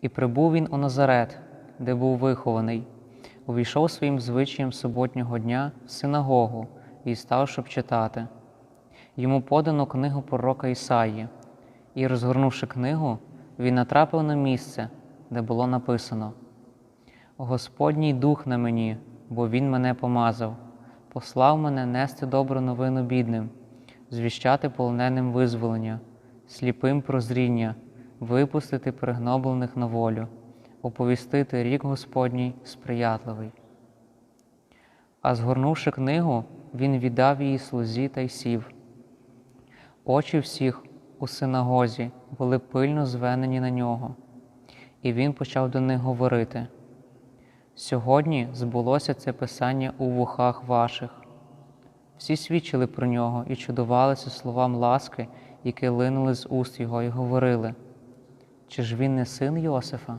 І прибув він у Назарет, де був вихований, увійшов своїм звичаєм суботнього дня в синагогу і став, щоб читати. Йому подано книгу пророка Ісаї, і, розгорнувши книгу, він натрапив на місце, де було написано: Господній дух на мені, бо Він мене помазав, послав мене нести добру новину бідним, звіщати полоненим визволення, сліпим прозріння, випустити пригноблених на волю, оповістити рік Господній сприятливий. А згорнувши книгу, він віддав її слузі та й сів. Очі всіх у синагозі були пильно звенені на нього, і він почав до них говорити. Сьогодні збулося це писання у вухах ваших. Всі свідчили про нього і чудувалися словам ласки, які линули з уст його, і говорили, чи ж він не син Йосифа?